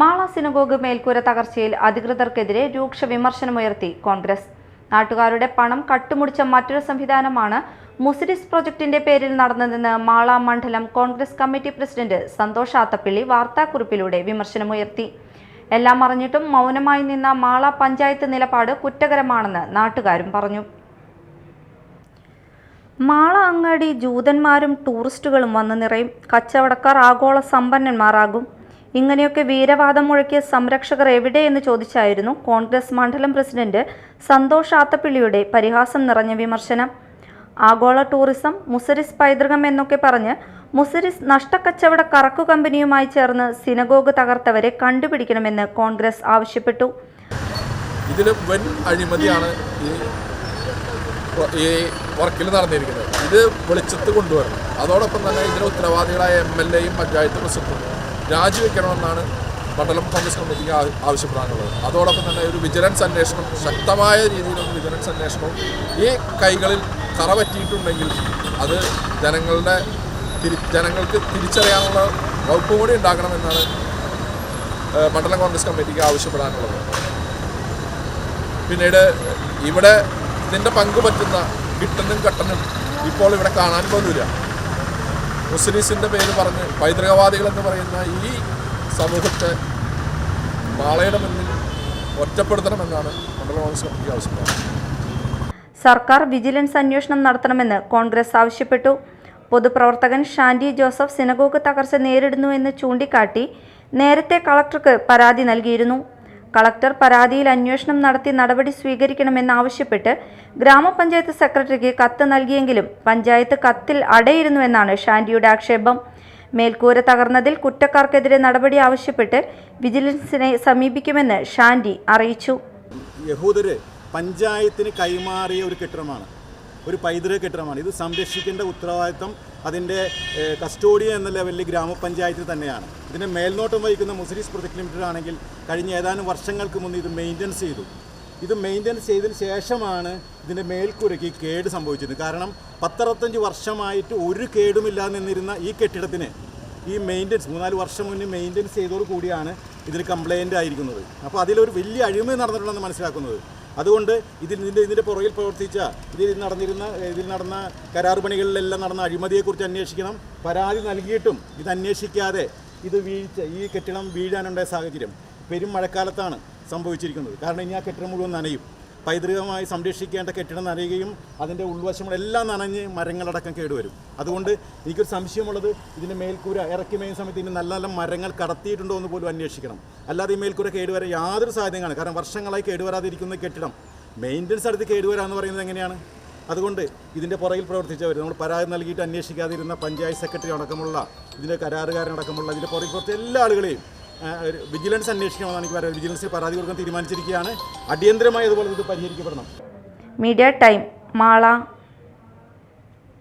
Mala synagogue മേൽക്കൂര തകർച്ചയിൽ അധികൃതർക്കെതിരെ രൂക്ഷ വിമർശനമുയർത്തി കോൺഗ്രസ്. നാട്ടുകാരുടെ പണം കട്ടുമുടിച്ച മറ്റൊരു സംവിധാനമാണ് മുസിരിസ് പ്രൊജക്ടിന്റെ പേരിൽ നടന്നതെന്ന് മാള മണ്ഡലം Congress committee president Santhosh Athappilly വാർത്താക്കുറിപ്പിലൂടെ വിമർശനമുയർത്തി എല്ലാം അറിഞ്ഞിട്ടും മൗനമായി നിന്ന മാള പഞ്ചായത്ത് നിലപാട് കുറ്റകരമാണെന്ന് നാട്ടുകാരും പറഞ്ഞു. മാള അങ്ങാടി ജൂതന്മാരും ടൂറിസ്റ്റുകളും വന്നു നിറയും. കച്ചവടക്കാർ ആഗോള സമ്പന്നന്മാരാകും. ഇങ്ങനെയൊക്കെ വീരവാദം മുഴക്കിയ സംരക്ഷകർ എവിടെയെന്ന് ചോദിച്ചായിരുന്നു കോൺഗ്രസ് മണ്ഡലം പ്രസിഡന്റ് സന്തോഷ് ആത്തപ്പിള്ളിയുടെ പരിഹാസം നിറഞ്ഞ വിമർശനം. ആഗോള ടൂറിസം മുസരിസ് പൈതൃകം എന്നൊക്കെ പറഞ്ഞ് മുസരിസ് നഷ്ടക്കച്ചവട കറക്കു കമ്പനിയുമായി ചേർന്ന് സിനഗോഗ് തകർത്തവരെ കണ്ടുപിടിക്കണമെന്ന് കോൺഗ്രസ് ആവശ്യപ്പെട്ടു. ഇതിൽ വൻ അഴിമതിയാണ് ഈ വർക്കിൽ നടന്നിരിക്കുന്നത്. ഇത് വെളിച്ചത്ത് കൊണ്ടുവരണം. അതോടൊപ്പം തന്നെ ഇതിന് ഉത്തരവാദികളായ എം എൽ എയും പഞ്ചായത്ത് പ്രസിഡന്റും രാജിവെക്കണമെന്നാണ് മണ്ഡലം കോൺഗ്രസ് കമ്മിറ്റിക്ക് ആവശ്യപ്പെടാനുള്ളത്. അതോടൊപ്പം തന്നെ ഒരു വിജിലൻസ് അന്വേഷണം ശക്തമായ രീതിയിലുള്ള വിജിലൻസ് അന്വേഷണവും ഈ കൈകളിൽ കറ പറ്റിയിട്ടുണ്ടെങ്കിൽ അത് ജനങ്ങളുടെ തിരി ജനങ്ങൾക്ക് തിരിച്ചറിയാനുള്ള വകുപ്പ് കൂടി ഉണ്ടാക്കണമെന്നാണ് മണ്ഡലം കോൺഗ്രസ് കമ്മിറ്റിക്ക് ആവശ്യപ്പെടാനുള്ളത്. പിന്നീട് ഇവിടെ ഇതിന്റെ പങ്ക് പറ്റുന്ന കിട്ടനും കട്ടനും ഇപ്പോൾ ഇവിടെ കാണാൻ പോലുമില്ല. മുസ്ലിംസിന്റെ പേര് പറഞ്ഞ് പൈതൃകവാദികളെന്ന് പറയുന്ന ഈ സമൂഹത്തെ നാളെയുടെ മുന്നിൽ ഒറ്റപ്പെടുത്തണമെന്നാണ് മണ്ഡലം കോൺഗ്രസ് കമ്മിറ്റി ആവശ്യപ്പെടുന്നത് സർക്കാർ വിജിലൻസ് അന്വേഷണം നടത്തണമെന്ന് കോൺഗ്രസ് ആവശ്യപ്പെട്ടു. പൊതുപ്രവർത്തകൻ ഷാൻഡി ജോസഫ് സിനഗോഗ് തകർച്ച നേരിടുന്നുവെന്ന് ചൂണ്ടിക്കാട്ടി നേരത്തെ കളക്ടർക്ക് പരാതി നൽകിയിരുന്നു. കളക്ടർ പരാതിയിൽ അന്വേഷണം നടത്തി നടപടി സ്വീകരിക്കണമെന്നാവശ്യപ്പെട്ട് ഗ്രാമപഞ്ചായത്ത് സെക്രട്ടറിക്ക് കത്ത് നൽകിയെങ്കിലും പഞ്ചായത്ത് കത്തിൽ അടയിരുന്നുവെന്നാണ് ഷാൻഡിയുടെ ആക്ഷേപം. മേൽക്കൂര തകർന്നതിൽ കുറ്റക്കാർക്കെതിരെ നടപടി ആവശ്യപ്പെട്ട് വിജിലൻസിനെ സമീപിക്കുമെന്ന് ഷാൻഡി അറിയിച്ചു. യഹൂദര് പഞ്ചായത്തിന് കൈമാറിയ ഒരു കെട്ടിടമാണ്. ഒരു പൈതൃക കെട്ടിടമാണ്. ഇത് സംരക്ഷിക്കേണ്ട ഉത്തരവാദിത്തം അതിന്റെ കസ്റ്റോഡിയൻ എന്ന ലെവലിൽ ഗ്രാമപഞ്ചായത്തിൽ തന്നെയാണ്. ഇതിന്റെ മേൽനോട്ടം വഹിക്കുന്ന മുസ്ലിംസ് പ്രൊജക്ട് ലിമിറ്റഡ് ആണെങ്കിൽ കഴിഞ്ഞ ഏതാനും വർഷങ്ങൾക്ക് മുന്നേ ഇത് മെയിന്റനൻസ് ചെയ്തു. ഇത് മെയിന്റനൻസ് ചെയ്തതിന് ശേഷമാണ് ഇതിന്റെ മേൽക്കൂരയ്ക്ക് കേട് സംഭവിച്ചത്. കാരണം പത്തറുപത്തഞ്ച് വർഷമായിട്ട് ഒരു കേടുമില്ലാതെ നിന്നിരുന്ന ഈ കെട്ടിടത്തിന് ഈ മെയിന്റനൻസ് മൂന്നാൽ വർഷം മുന്നേ മെയിന്റനൻസ് ചെയ്തോടു കൂടിയാണ് ഇതിൽ കംപ്ലയിന്റ് ആയിരിക്കുന്നത്. അപ്പോൾ അതിലൊരു വലിയ അഴിമതി നടന്നിട്ടുണ്ടെന്ന് മനസ്സിലാക്കുന്നത്. അതുകൊണ്ട് ഇതിൽ ഇതിന്റെ ഇതിന്റെ പുറകിൽ പ്രവർത്തിച്ച ഇതിൽ നടന്നിരുന്ന ഇതിൽ നടന്ന കരാർ പണികളിലെല്ലാം നടന്ന അഴിമതിയെക്കുറിച്ച് അന്വേഷിക്കണം. പരാതി നൽകിയിട്ടും ഇത് അന്വേഷിക്കാതെ ഇത് വീഴ്ച ഈ കെട്ടിടം വീഴാനുണ്ടായ സാഹചര്യം പെരും മഴക്കാലത്താണ് സംഭവിച്ചിരിക്കുന്നത്. കാരണം ഇനി ആ കെട്ടിടം മുഴുവൻ നനയും. പൈതൃകമായി സംരക്ഷിക്കേണ്ട കെട്ടിടം നനയുകയും അതിന്റെ ഉൾവശങ്ങളെല്ലാം നനഞ്ഞ് മരങ്ങളടക്കം കേടുവരും. അതുകൊണ്ട് എനിക്കൊരു സംശയമുള്ളത് ഇതിന്റെ മേൽക്കൂര ഇറക്കി മേയുന്ന സമയത്ത് ഇനി നല്ല നല്ല മരങ്ങൾ കടത്തിയിട്ടുണ്ടോ എന്ന് പോലും അന്വേഷിക്കണം. അല്ലാതെ ഈ മേൽക്കൂര കേടുവരാൻ യാതൊരു സാധ്യതയാണ് കാരണം വർഷങ്ങളായി കേടുവരാതിരിക്കുന്ന കെട്ടിടം. മെയിന്റനൻസ് അടുത്ത് കേടുവരാന്ന് പറയുന്നത് എങ്ങനെയാണ്? അതുകൊണ്ട് ഇതിന്റെ പുറകിൽ പ്രവർത്തിച്ചവർ നമ്മൾ പരാതി നൽകിയിട്ട് അന്വേഷിക്കാതിരുന്ന പഞ്ചായത്ത് സെക്രട്ടറി അടക്കമുള്ള ഇതിന്റെ കരാറുകാരനടക്കമുള്ള ഇതിന്റെ പുറകിൽ പ്രവർത്തിച്ച എല്ലാ ആളുകളെയും വിജിലൻസ് അന്വേഷിക്കണമെന്നാണ് എനിക്ക് പറയുന്നത് വിജിലൻസിൽ പരാതി കൊടുക്കാൻ തീരുമാനിച്ചിരിക്കുകയാണ്. അടിയന്തരമായി അതുപോലെ ഇത് പരിഹരിക്കപ്പെടണം. Media time Mala.